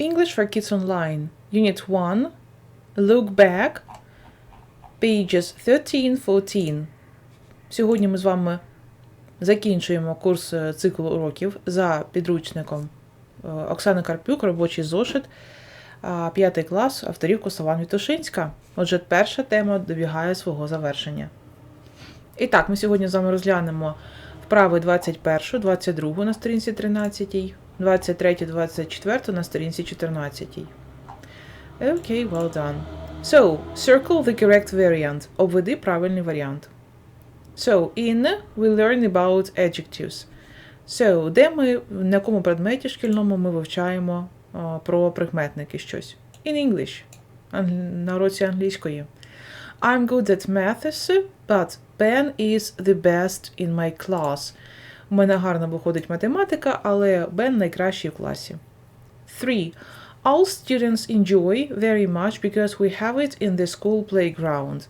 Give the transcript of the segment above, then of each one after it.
English for Kids Online, Unit 1, Look Back, pages 13-14. Сьогодні ми з вами закінчуємо курс е, циклу уроків за підручником е, Оксани Карпюк, робочий зошит, а, п'ятий клас, авторів Косован Вітушинська. Отже, перша тема добігає свого завершення. І так, ми сьогодні з вами розглянемо вправи 21, 22 на сторінці 13, 23, 24 на сторінці 14. Окей, well done. So, circle the correct variant. Обведи правильний варіант. So, in we learn about adjectives. So, де ми, на якому предметі шкільному ми вивчаємо а, про прикметники щось? In English. На уроці англійської. I'm good at maths, but Ben is the best in my class. У мене гарно виходить математика, але Бен найкращий в класі. 3. All students enjoy very much because we have it in the school playground.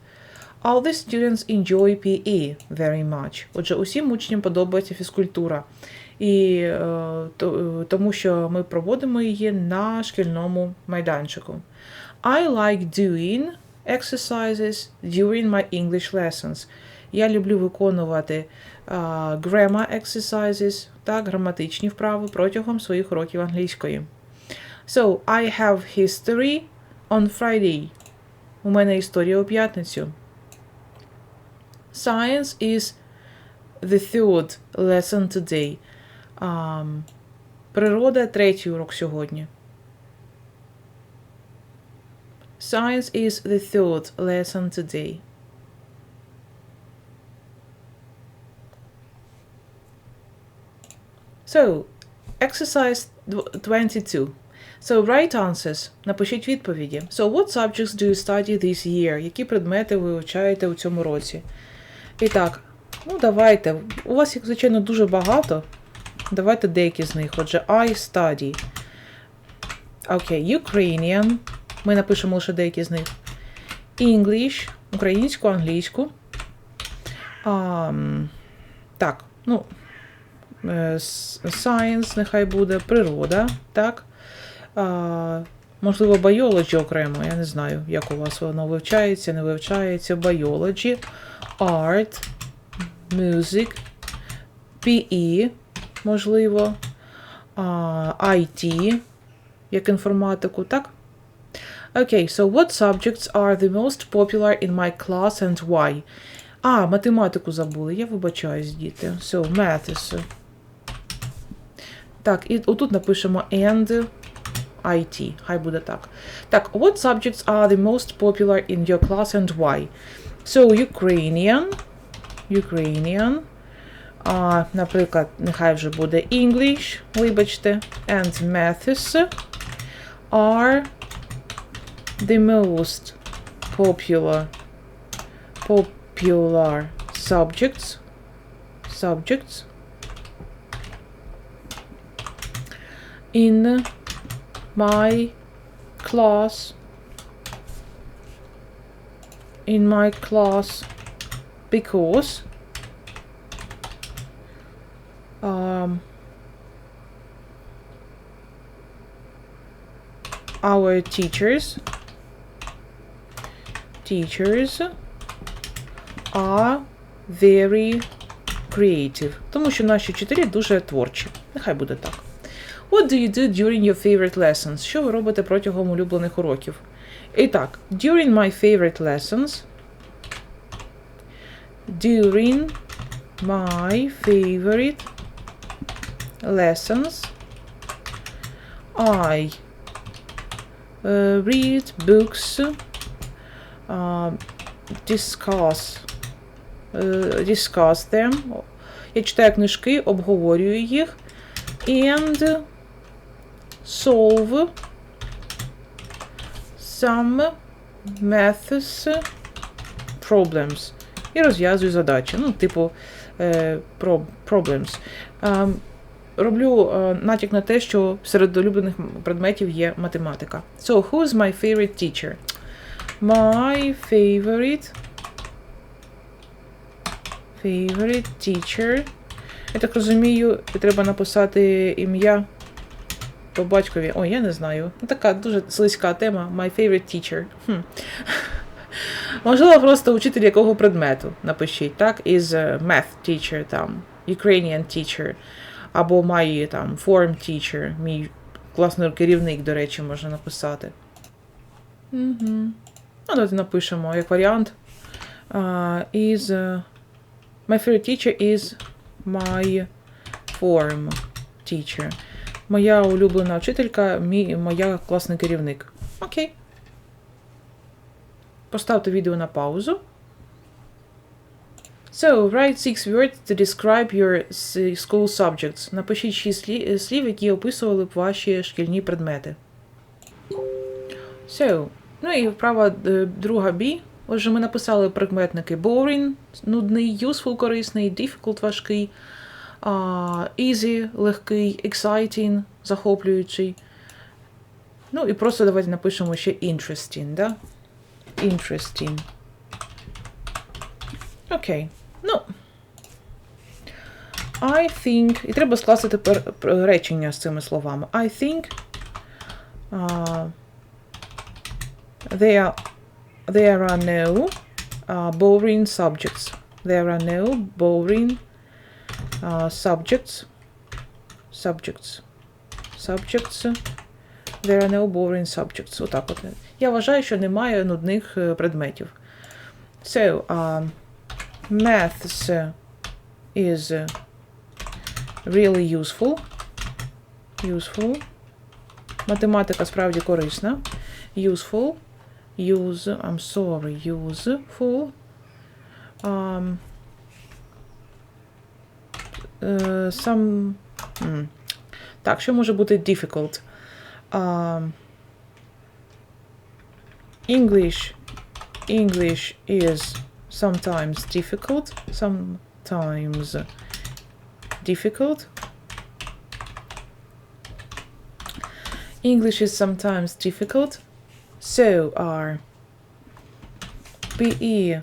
All the students enjoy PE very much. Отже, усім учням подобається фізкультура. І е, то, е, тому що ми проводимо її на шкільному майданчику. I like doing exercises during my English lessons. Я люблю виконувати grammar exercises, так, граматичні вправи протягом своїх уроків англійської. So, I have history on Friday. У мене історія у п'ятницю. Science is the third lesson today. Um, природа третій урок сьогодні. Science is the third lesson today. So, exercise dw- 22. So, right answers. Напишіть відповіді. So, what subjects do you study this year? Які предмети ви вивчаєте у цьому році? І так, ну давайте. У вас їх, звичайно, дуже багато. Давайте деякі з них. Отже, I study. Окей, Ukrainian. Ми напишемо лише деякі з них. English, українську, англійську. Um, так, ну, science нехай буде, природа, так. А, можливо, biology окремо, я не знаю, як у вас воно вивчається, не вивчається. Biology, art, music, PE, можливо, а, IT, як інформатику, так? Okay, so what subjects are the most popular in my class and why? А, математику забули. Я вибачаюсь, діти. So, maths. Так, і отут напишемо and IT. Хай буде так. Так, what subjects are the most popular in your class and why? So, Ukrainian. Ukrainian. А, наприклад, нехай вже буде English, вибачте, and maths are the most popular popular subjects subjects in my class in my class because um, our teachers teachers are very creative. Тому що наші вчителі дуже творчі. Нехай буде так. What do you do during your favorite lessons? Що ви робите протягом улюблених уроків? І так, during my favorite lessons. During my favorite lessons. I uh, read books uh, discuss, uh, discuss them. Я читаю книжки, обговорюю їх. And solve some maths problems. І розв'язую задачі. Ну, типу, е, problems. Ем, роблю е, натяк на те, що серед улюблених предметів є математика. So, who is my favorite teacher? My favorite favorite teacher. Я так розумію, треба написати ім'я по батькові. Ой, я не знаю. Ну, така дуже слизька тема. My favorite teacher. Хм. Можливо, просто учитель якого предмету напишіть, так? Is a math teacher, там, Ukrainian teacher, або my там, form teacher, мій класний керівник, до речі, можна написати. Угу. Ну, давайте напишемо як варіант. Uh, is uh, my favorite teacher is my form teacher. Моя улюблена вчителька, мій, моя класний керівник. Окей. Поставте відео на паузу. So, write six words to describe your school subjects. Напишіть шість слів, які описували б ваші шкільні предмети. So, ну і вправа е, друга B. Отже, ми написали прикметники boring, нудний, useful, корисний, difficult, важкий, easy, легкий, exciting, захоплюючий. Ну і просто давайте напишемо ще interesting, да? Interesting. Окей. Ну. I think. І треба скласти тепер пр- речення з цими словами. I think. Uh, there, there are no uh, boring subjects. There are no boring uh, subjects. Subjects. Subjects. There are no boring subjects. Отак от. Я вважаю, що немає нудних е, предметів. So, um, maths is uh, really useful. Useful. Математика справді корисна. Useful. Use, I'm sorry, useful. Um, е, some, м. Так, що може бути difficult? Um, English English is sometimes difficult, sometimes difficult. English is sometimes difficult. So are PE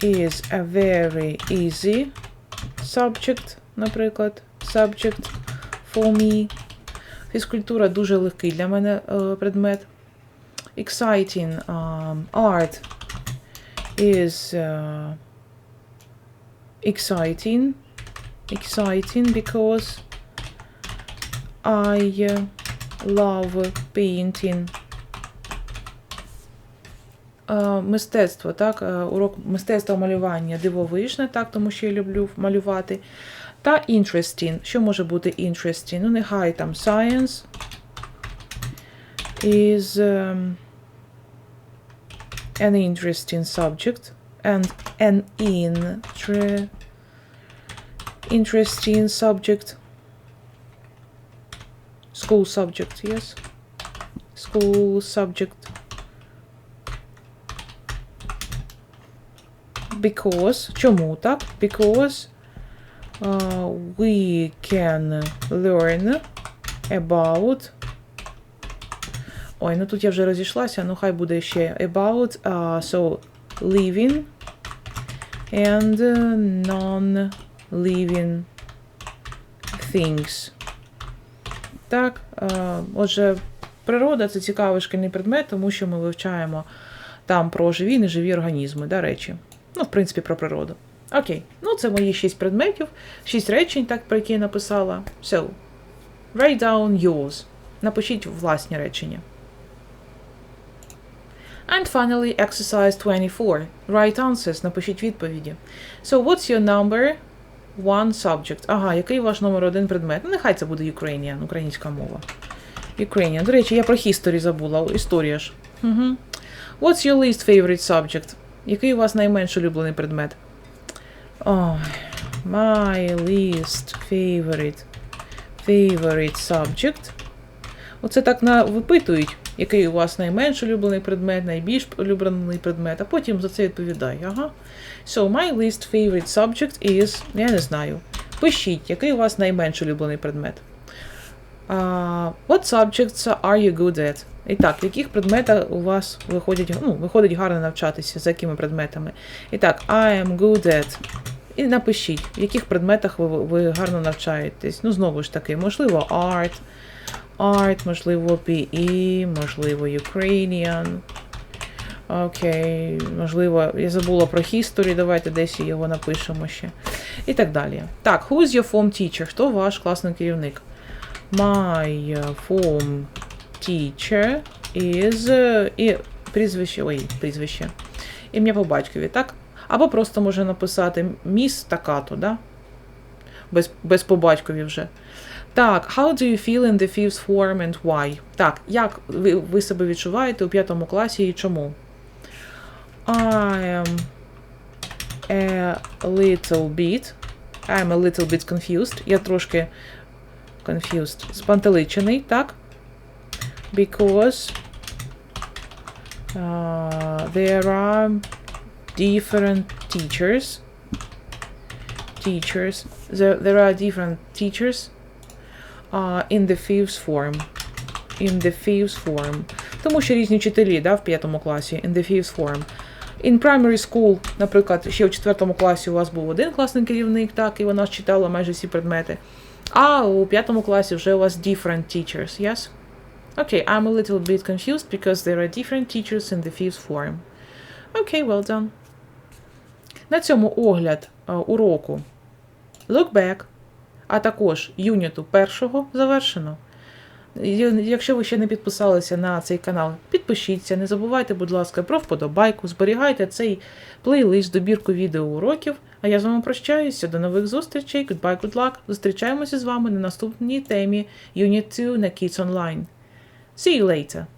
is a very easy subject, Наприклад, subject for me. Фізкультура дуже легкий для мене е, предмет. Exciting um, art is uh, exciting. Exciting because I love painting. Мистецтво, так, урок мистецтва малювання дивовижне, так, тому що я люблю малювати. Та interesting. Що може бути interesting? Ну, нехай там science is um, an interesting subject and an intre interesting subject. School subject, yes. School subject. Because. Чому так? Because uh, we can learn about. Ой, ну тут я вже розійшлася, ну хай буде ще about. Uh, so, living and uh, non-living things. Так, uh, отже, природа це цікавий шкільний предмет, тому що ми вивчаємо там про живі і неживі організми, да, речі. Ну, в принципі, про природу. Окей. Ну, це мої шість предметів, шість речень, так, про які я написала. So, write down yours. Напишіть власні речення. And finally, exercise 24. Write answers. Напишіть відповіді. So, what's your number one subject? Ага, який ваш номер один предмет? Ну, нехай це буде Ukrainian, українська мова. Ukrainian. До речі, я про history забула. Історія ж. Угу. What's your least favorite subject? Який у вас найменш улюблений предмет? Ой, my least favorite favorite subject. Оце так на випитують, який у вас найменш улюблений предмет, найбільш улюблений предмет, а потім за це відповідає. Ага. So, my least favorite subject is. Я не знаю. Пишіть, який у вас найменш улюблений предмет. Uh, what subjects are you good at? І так, в яких предметах у вас виходять, ну, виходить гарно навчатися, за якими предметами? І так, I am good at. І напишіть, в яких предметах ви, ви гарно навчаєтесь. Ну, знову ж таки, можливо, art, art, можливо, PE, можливо, Ukrainian. Окей, можливо, я забула про history, давайте десь його напишемо ще. І так далі. Так, who is your form teacher? Хто ваш класний керівник? My uh, form teacher is... І прізвище, ой, прізвище. Ім'я по батькові, так? Або просто може написати міс така-то, да? Без, без по батькові вже. Так, how do you feel in the fifth form and why? Так, як ви, ви себе відчуваєте у п'ятому класі і чому? I am a little bit. I'm a little bit confused. Я трошки confused. Спантеличений, так? Because uh, there are different teachers. Teachers. There, there are different teachers uh, in the fifth form. In the fifth form. Тому що різні вчителі да, в п'ятому класі. In the fifth form. In primary school, наприклад, ще у четвертому класі у вас був один класний керівник, так, і вона читала майже всі предмети. А у п'ятому класі вже у вас different teachers, yes? Okay, I'm a little bit confused because there are different teachers in the fifth form. Okay, well done. На цьому огляд е, уроку Look Back, а також юніту першого завершено. Якщо ви ще не підписалися на цей канал, підпишіться. Не забувайте, будь ласка, про вподобайку, зберігайте цей плейлист, добірку відеоуроків. А я з вами прощаюся. До нових зустрічей. Goodbye, good luck. Зустрічаємося з вами на наступній темі Unit 2 на Kids Online. See you later!